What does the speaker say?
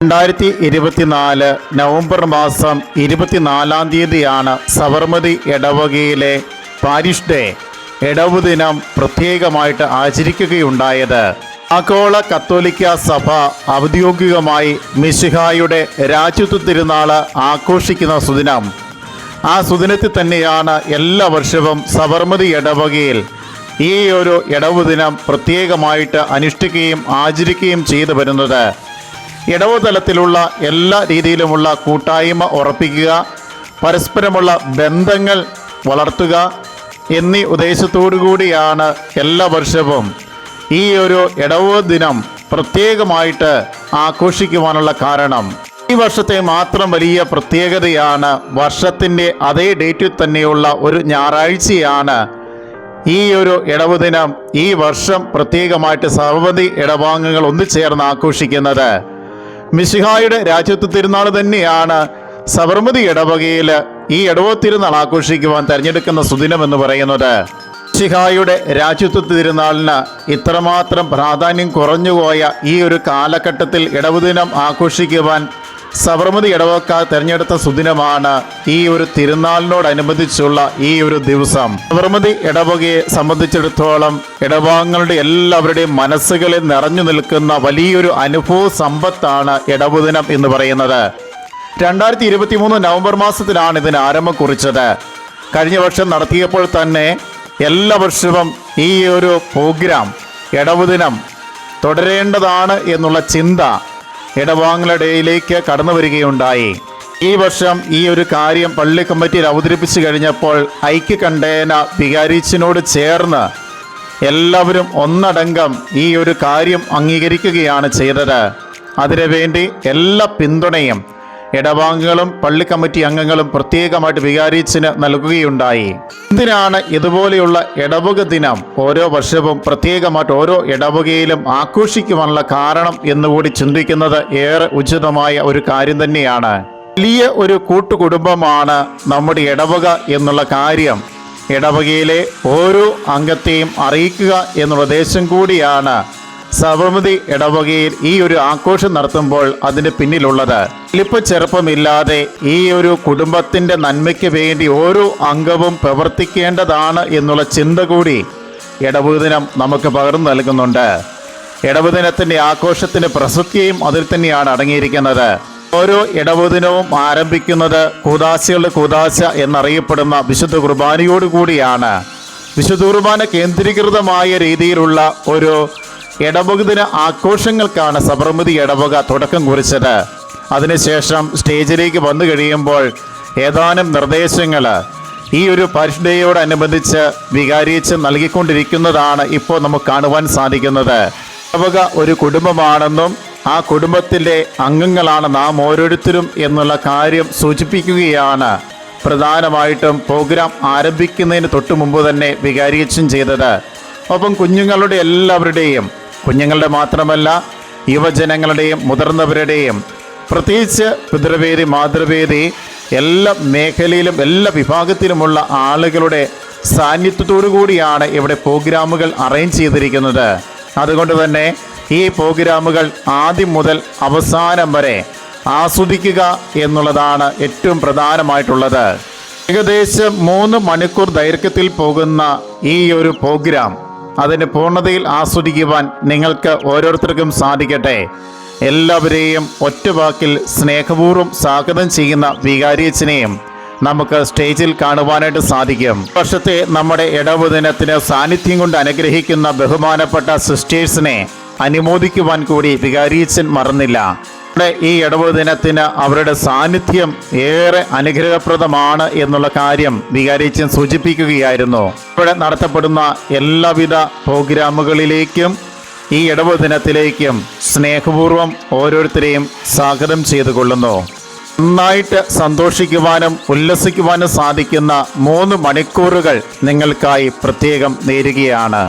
രണ്ടായിരത്തി ഇരുപത്തിനാല് നവംബർ മാസം ഇരുപത്തിനാലാം തീയതിയാണ് സബർമതി ഇടവകയിലെ പാരിഷ് ഡേ ഇടവ് ദിനം പ്രത്യേകമായിട്ട് ആചരിക്കുകയുണ്ടായത്. ആഗോള കത്തോലിക്ക സഭ ഔദ്യോഗികമായി മിശിഹായുടെ രാജ്യത്വ തിരുനാൾ ആഘോഷിക്കുന്ന സുദിനം. ആ സുദിനത്തിൽ തന്നെയാണ് എല്ലാ വർഷവും സബർമതി ഇടവകയിൽ ഈ ഒരു ഇടവ് ദിനം പ്രത്യേകമായിട്ട് അനുഷ്ഠിക്കുകയും ആചരിക്കുകയും ചെയ്തു വരുന്നത്. ഇടവുതലത്തിലുള്ള എല്ലാ രീതിയിലുമുള്ള കൂട്ടായ്മ ഉറപ്പിക്കുക പരസ്പരമുള്ള ബന്ധങ്ങൾ വളർത്തുക എന്നീ കൂടിയാണ് എല്ലാ വർഷവും ഈ ഒരു ഇടവ് ദിനം പ്രത്യേകമായിട്ട് ആഘോഷിക്കുവാനുള്ള കാരണം. ഈ വർഷത്തെ മാത്രം വലിയ പ്രത്യേകതയാണ് വർഷത്തിന്റെ അതേ ഡേറ്റിൽ തന്നെയുള്ള ഒരു ഞായറാഴ്ചയാണ് ഈ ഒരു ഇടവ് ദിനം. ഈ വർഷം പ്രത്യേകമായിട്ട് സർവതി ഇടവാങ്ങുകൾ ഒന്നു ചേർന്ന് ആഘോഷിക്കുന്നത്. മിശിഹായുടെ രാജ്യത്വ തിരുനാൾ തന്നെയാണ് സബർമതി ഇടവകയിൽ ഈ ഇടവ തിരുനാൾ ആഘോഷിക്കുവാൻ തെരഞ്ഞെടുക്കുന്ന സുദിനം എന്ന് പറയുന്നത്. മിശിഹായുടെ രാജ്യത്വ തിരുനാളിന് ഇത്രമാത്രം പ്രാധാന്യം കുറഞ്ഞുപോയ ഈ ഒരു കാലഘട്ടത്തിൽ ഇടവ് ദിനം ആഘോഷിക്കുവാൻ സബർമതി ഇടവക്കാർ തെരഞ്ഞെടുത്ത സുദിനമാണ് ഈ ഒരു തിരുനാളിനോടനുബന്ധിച്ചുള്ള ഈ ഒരു ദിവസം. സബർമതി ഇടവകയെ സംബന്ധിച്ചിടത്തോളം ഇടവകങ്ങളുടെ എല്ലാവരുടെയും മനസ്സുകളിൽ നിറഞ്ഞു നിൽക്കുന്ന വലിയൊരു അനുഭവ സമ്പത്താണ് ഇടവുദിനം എന്ന് പറയുന്നത്. രണ്ടായിരത്തി ഇരുപത്തി മൂന്ന് നവംബർ മാസത്തിലാണ് ഇതിന് ആരംഭം കുറിച്ചത്. കഴിഞ്ഞ വർഷം നടത്തിയപ്പോൾ തന്നെ എല്ലാ വർഷവും ഈ ഒരു പ്രോഗ്രാം ഇടവുദിനം തുടരേണ്ടതാണ് എന്നുള്ള ചിന്ത ഇടവാങ്ങളുടെയിലേക്ക് കടന്നു വരികയുണ്ടായി. ഈ വർഷം ഈ ഒരു കാര്യം പള്ളി കമ്മിറ്റിയിൽ അവതരിപ്പിച്ചു കഴിഞ്ഞപ്പോൾ ഐക്യ കണ്ടേന വികാരിച്ചിനോട് ചേർന്ന് എല്ലാവരും ഒന്നടങ്കം ഈ ഒരു കാര്യം അംഗീകരിക്കുകയാണ് ചെയ്തത്. അതിനുവേണ്ടി എല്ലാ പിന്തുണയും ഇടവാംഗങ്ങളും പള്ളി കമ്മിറ്റി അംഗങ്ങളും പ്രത്യേകമായിട്ട് വികാരിച്ചിന് നൽകുകയുണ്ടായി. എന്തിനാണ് ഇതുപോലെയുള്ള ഇടവക ദിനം ഓരോ വർഷവും പ്രത്യേകമായിട്ട് ഓരോ ഇടവകയിലും ആഘോഷിക്കുവാനുള്ള കാരണം എന്നുകൂടി ചിന്തിക്കുന്നത് ഏറെ ഉചിതമായ ഒരു കാര്യം തന്നെയാണ്. വലിയ ഒരു കൂട്ടുകുടുംബമാണ് നമ്മുടെ ഇടവക എന്നുള്ള കാര്യം. ഇടവകയിലെ ഓരോ അംഗത്തെയും അറിയിക്കുക എന്നുള്ള ഉദ്ദേശം കൂടിയാണ് സബർമതി ഇടവകയിൽ ഈ ഒരു ആഘോഷം നടത്തുമ്പോൾ അതിന് പിന്നിലുള്ളത് വലിപ്പ ചെറുപ്പമില്ലാതെ ഈ ഒരു കുടുംബത്തിന്റെ നന്മയ്ക്ക് വേണ്ടി ഓരോ അംഗവും പ്രവർത്തിക്കേണ്ടതാണ് എന്നുള്ള ചിന്ത കൂടി ഇടവ് ദിനം നമുക്ക് പകർന്നു നൽകുന്നുണ്ട്. ഇടവ് ദിനത്തിന്റെ ആഘോഷത്തിന്റെ പ്രസക്തിയും അതിൽ തന്നെയാണ് അടങ്ങിയിരിക്കുന്നത്. ഓരോ ഇടവുദിനവും ആരംഭിക്കുന്നത് കൂതാശകളുടെ കൂതാശ എന്നറിയപ്പെടുന്ന വിശുദ്ധ കുർബാനയോടുകൂടിയാണ്. വിശുദ്ധ കുർബാന കേന്ദ്രീകൃതമായ രീതിയിലുള്ള ഒരു ഇടവകദിന ആഘോഷങ്ങൾക്കാണ് സബർമതി ഇടവക തുടക്കം കുറിച്ചത്. അതിനുശേഷം സ്റ്റേജിലേക്ക് വന്നു കഴിയുമ്പോൾ ഏതാനും നിർദ്ദേശങ്ങൾ ഈ ഒരു പരിഷ്ഠയോടനുബന്ധിച്ച് വികാരിച്ച് നൽകിക്കൊണ്ടിരിക്കുന്നതാണ് ഇപ്പോൾ നമുക്ക് കാണുവാൻ സാധിക്കുന്നത്. ഇടവക ഒരു കുടുംബമാണെന്നും ആ കുടുംബത്തിന്റെ അംഗങ്ങളാണ് നാം ഓരോരുത്തരും എന്നുള്ള കാര്യം സൂചിപ്പിക്കുകയാണ്. പ്രധാനമായിട്ടും പ്രോഗ്രാം ആരംഭിക്കുന്നതിന് തൊട്ടു മുമ്പ് തന്നെ വികാരിയച്ചും ചെയ്തത്. ഒപ്പം കുഞ്ഞുങ്ങളുടെ എല്ലാവരുടെയും കുഞ്ഞുങ്ങളുടെ മാത്രമല്ല യുവജനങ്ങളുടെയും മുതിർന്നവരുടെയും പ്രത്യേകിച്ച് പിതൃവേദി മാതൃവേദി എല്ലാ മേഖലയിലും എല്ലാ വിഭാഗത്തിലുമുള്ള ആളുകളുടെ സാന്നിധ്യത്തോടു കൂടിയാണ് ഇവിടെ പ്രോഗ്രാമുകൾ അറേഞ്ച് ചെയ്തിരിക്കുന്നത്. അതുകൊണ്ട് തന്നെ ഈ പ്രോഗ്രാമുകൾ ആദ്യം മുതൽ അവസാനം വരെ ആസ്വദിക്കുക എന്നുള്ളതാണ് ഏറ്റവും പ്രധാനമായിട്ടുള്ളത്. ഏകദേശം മൂന്ന് മണിക്കൂർ ദൈർഘ്യത്തിൽ പോകുന്ന ഈ ഒരു പ്രോഗ്രാം അതിന് പൂർണതയിൽ ആസ്വദിക്കുവാൻ നിങ്ങൾക്ക് ഓരോരുത്തർക്കും സാധിക്കട്ടെ. എല്ലാവരെയും ഒറ്റവാക്കിൽ സ്നേഹപൂർവം സ്വാഗതം ചെയ്യുന്ന വികാരിയച്ചനെയും നമുക്ക് സ്റ്റേജിൽ കാണുവാനായിട്ട് സാധിക്കും. വർഷത്തെ നമ്മുടെ ഇടവ് ദിനത്തിന് സാന്നിധ്യം കൊണ്ട് അനുഗ്രഹിക്കുന്ന ബഹുമാനപ്പെട്ട സിസ്റ്റേഴ്സിനെ അനുമോദിക്കുവാൻ കൂടി വികാരിയച്ചൻ മറന്നില്ല. നമ്മുടെ ഈ ഇടവ് ദിനത്തിന് അവരുടെ സാന്നിധ്യം ഏറെ അനുഗ്രഹപ്രദമാണ് എന്നുള്ള കാര്യം വികാരിച്ചൻ സൂചിപ്പിക്കുകയായിരുന്നു. ഇവിടെ നടത്തപ്പെടുന്ന എല്ലാവിധ പ്രോഗ്രാമുകളിലേക്കും ഈ ഇടവ് ദിനത്തിലേക്കും സ്നേഹപൂർവം ഓരോരുത്തരെയും സ്വാഗതം ചെയ്തു കൊള്ളുന്നു നന്നായിട്ട് സന്തോഷിക്കുവാനും ഉല്ലസിക്കുവാനും സാധിക്കുന്ന മൂന്ന് മണിക്കൂറുകൾ നിങ്ങൾക്കായി പ്രത്യേകം നേരുകയാണ്.